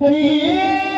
હે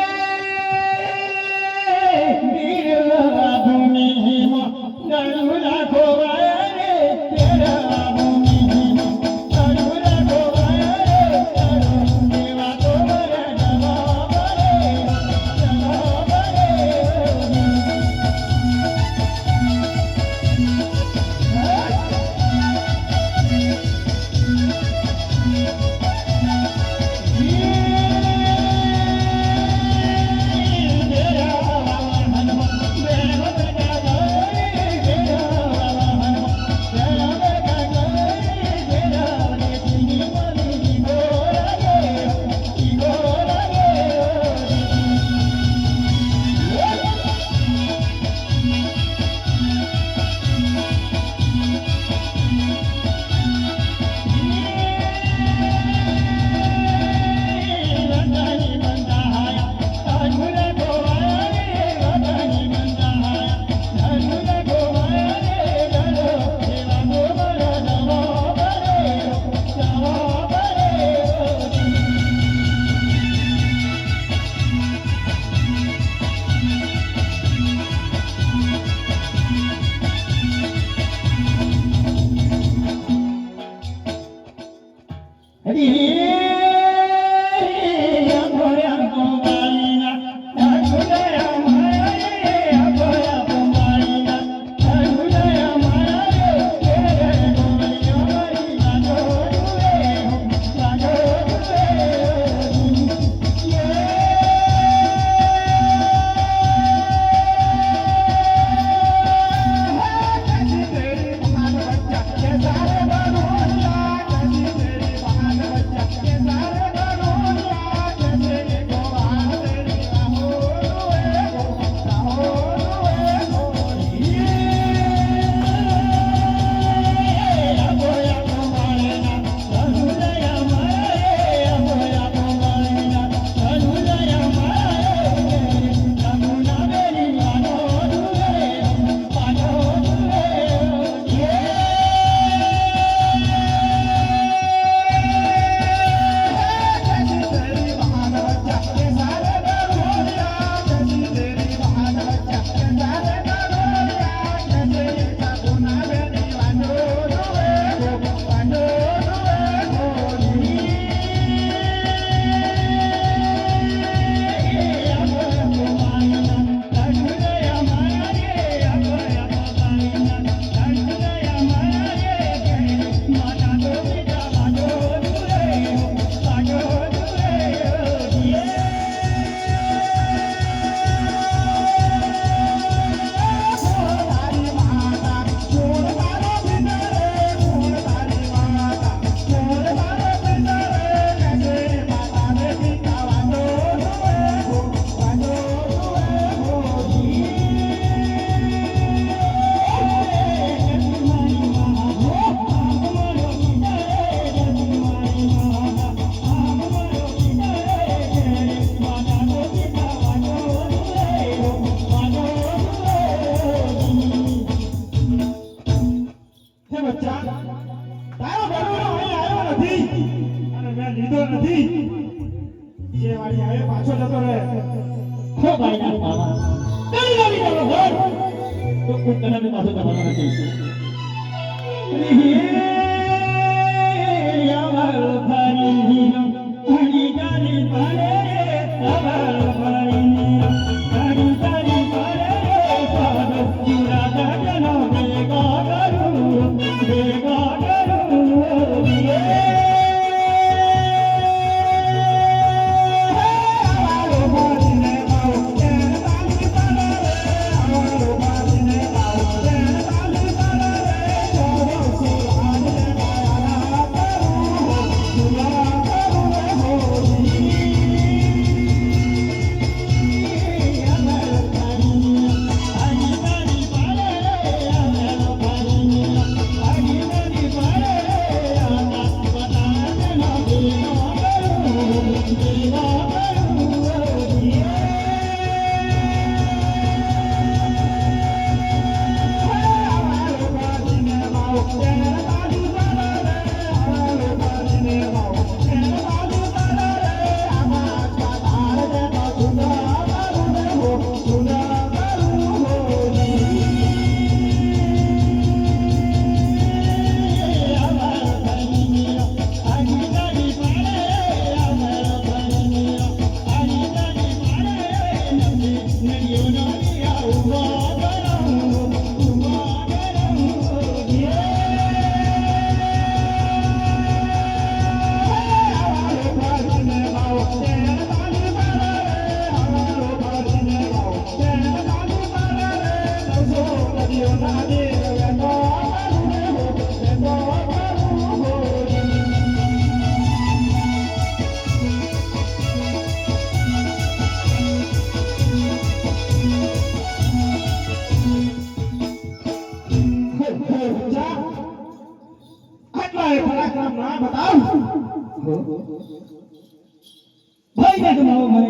ભાઈ ને તમારો બતાવું?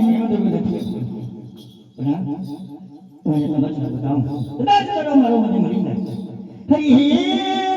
મારો મને મરી હે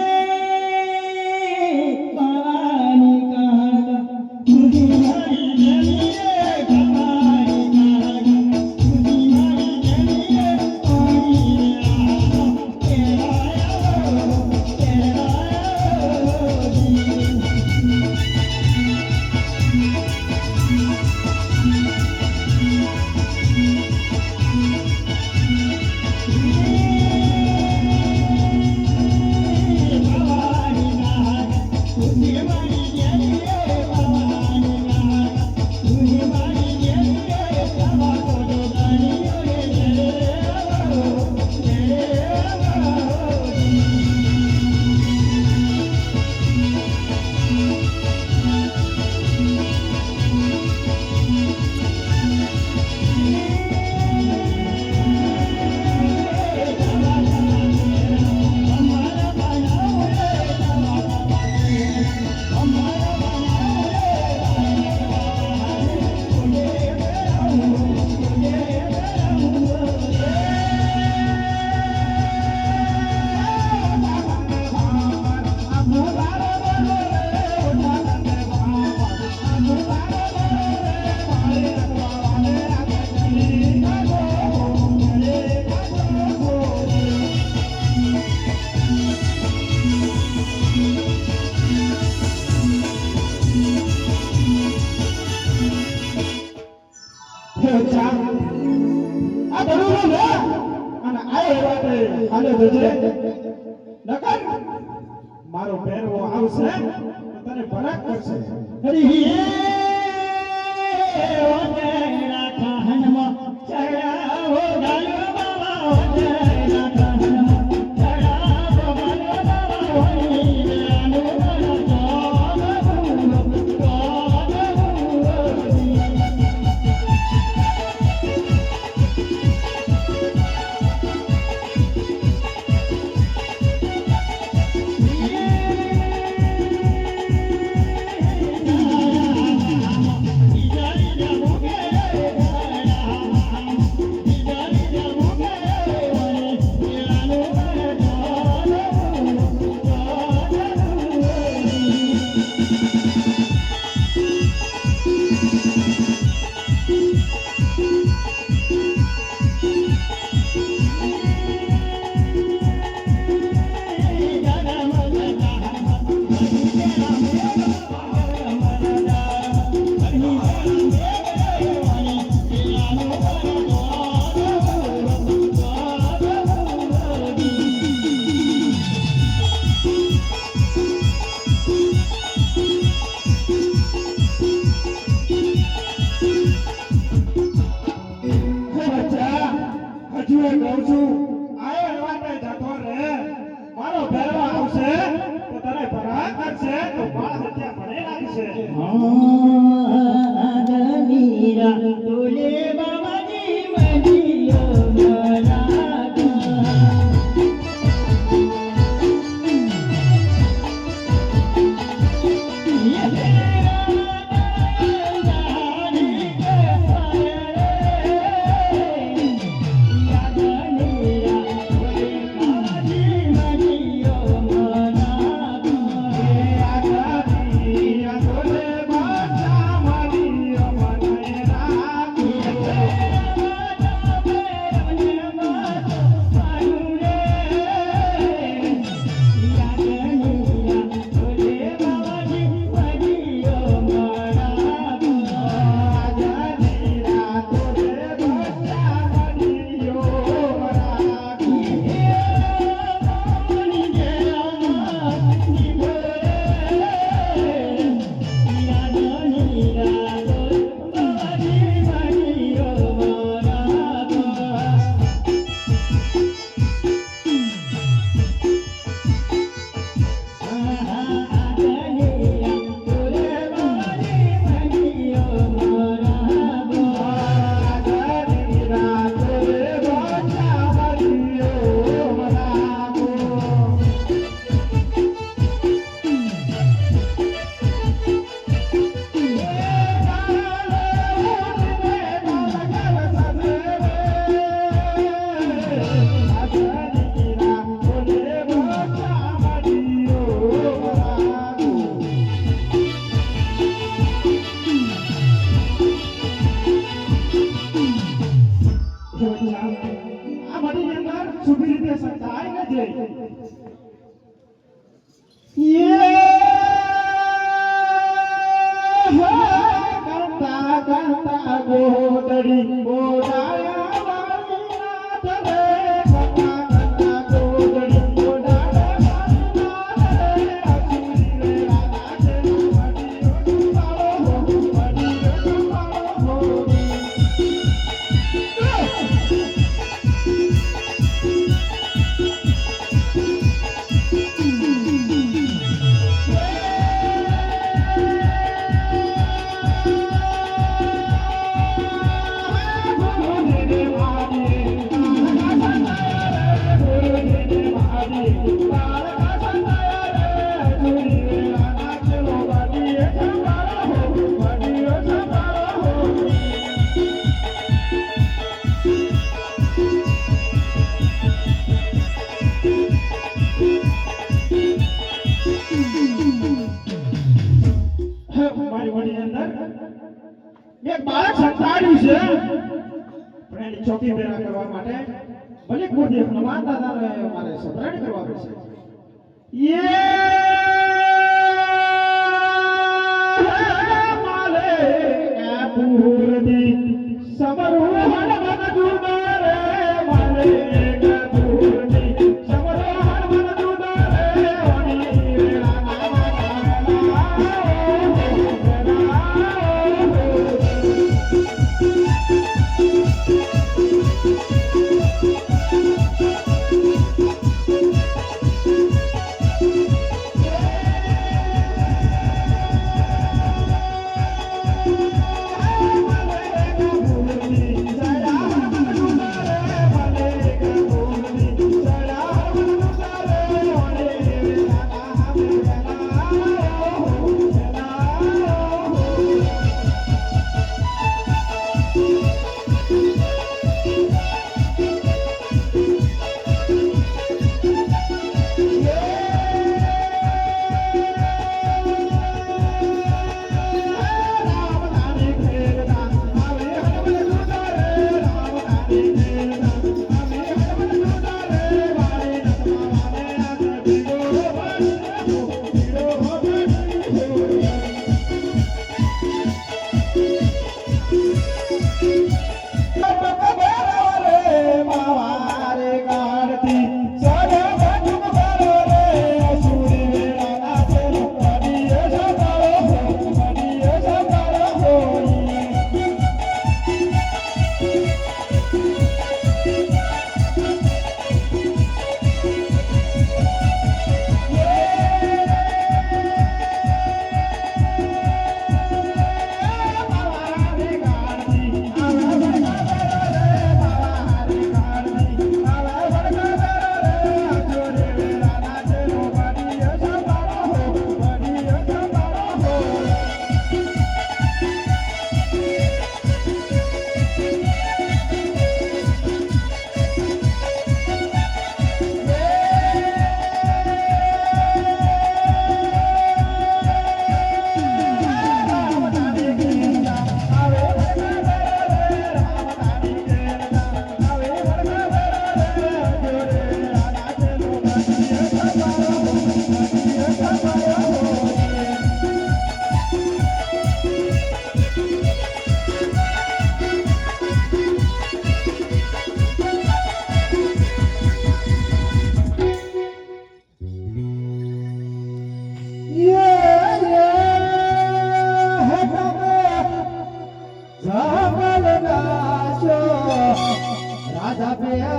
છે. પણ એની ચોકી પેરા કરવા માટે ભલે ગુરુદેવ નવા દાદાને અમારે સંપ્રણ કરવા પડશે યે માલે એ પૂરદી સમરૂહ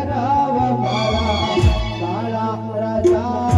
राव मला काळा राजा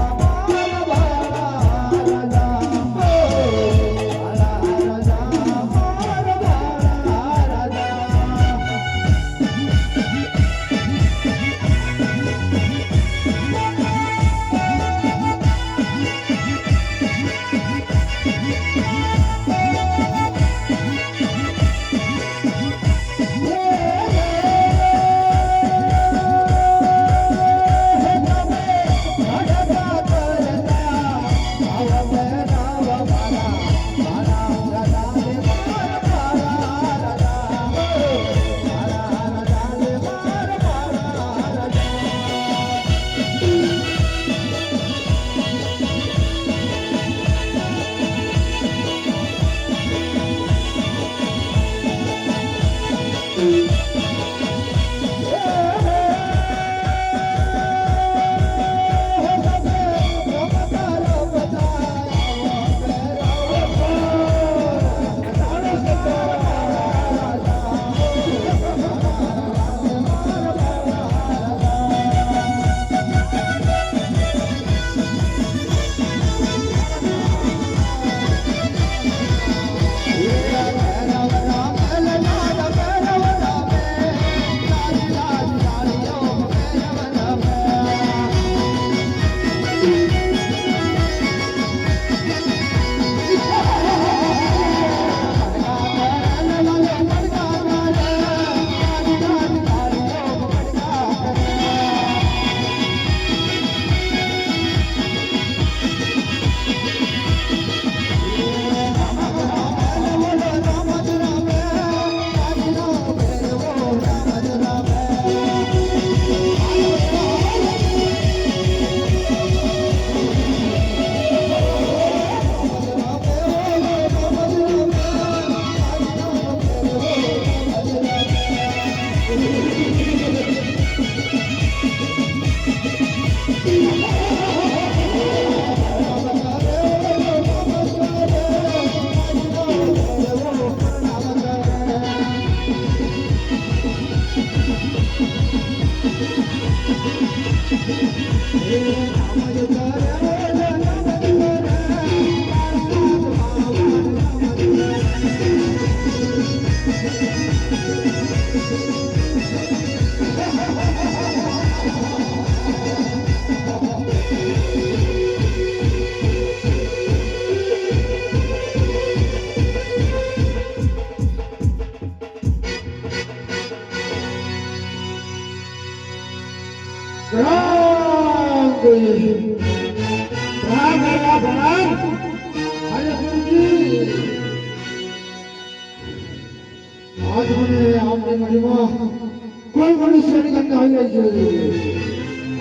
કોઈ મનુષ્યની ગંધ આવી છે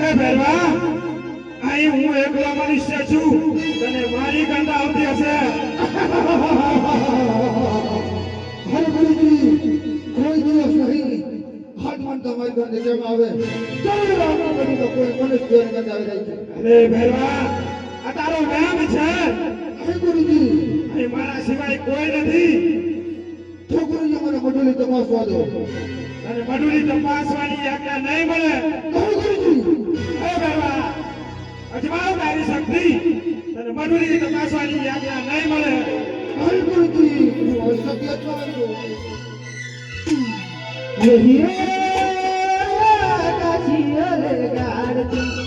એ ભેરવા અહીં હું એકલો મનુષ્ય છું. તને મારી ગંધ આવતી હશે. હરે ગુરુજી કોઈ દિવસ નહીં. હાથમાં તમારી ગંધ કેમ આવે. ચાલો રામ કરી તો કોઈ મનુષ્યની ગંધ આવી જાય છે. અરે ભેરવા આ તારો વ્યામ છે. હરે ગુરુજી. અહીં મારા સિવાય કોઈ નથી. તો ગુરુજી મને મઢુલી તપાસવા દો અને બધું તપાસવાની આજ્ઞા નહીં મળે. હે બાબા અજમાવ તારી શક્તિ. અને મધુરી તપાસવાની આજ્ઞા નહીં મળે. હે ગુરુજી ઔષધિ કાશી અરે ગાડતી